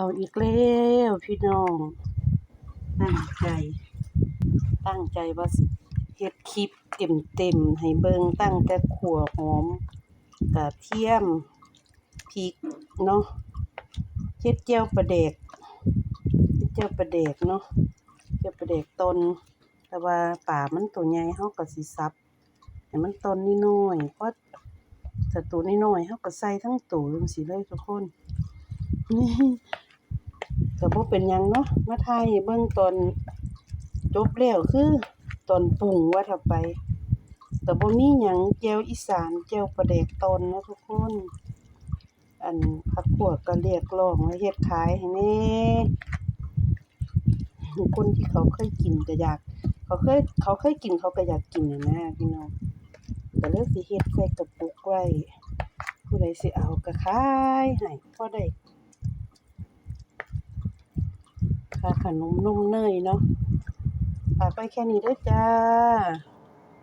เอาอีกแล้วพี่น้องตั้งใจ ตั้งใจว่าเฮ็ดคลิปเต็มๆให้เบิ่งตั้งแต่ขั่วหอมกระเทียมพริกเนาะเฮ็ดแจ่วปลาแดกเฮ็ดแจ่วปลาแดกเนาะแจ่วปลาแดกตนแต่ว่าปลามันตัวใหญ่เฮาก็สิสับให้มันตนน้อยเพราะถ้าตัวน้อยเฮาก็ใส่ทั้งตัวจังซี่เลยทุกคนนี่ ก็บ่เป็นยังเนาะมาถ่ายเบิ่งตอนจบแล้วคือตอนปรุงว่าถ้าไป แต่บ่มีหยังแจ่วอีสานแจ่วปลาแดกตนนะทุกคน อันพักพวกก็เรียกร้องให้เฮ็ดขายให้แน่คนที่เขาเคยกินก็อยาก เขาเคยเขาเคยกินเขาก็อยากกินน่ะนะพี่น้องก็เลยสิเฮ็ดใส่กระปุกไว้ผู้ใดสิเอาก็ขายให้พอได้ค่า ขนมนมเนยเนาะฝากไว้แค่นี้ด้อจ้า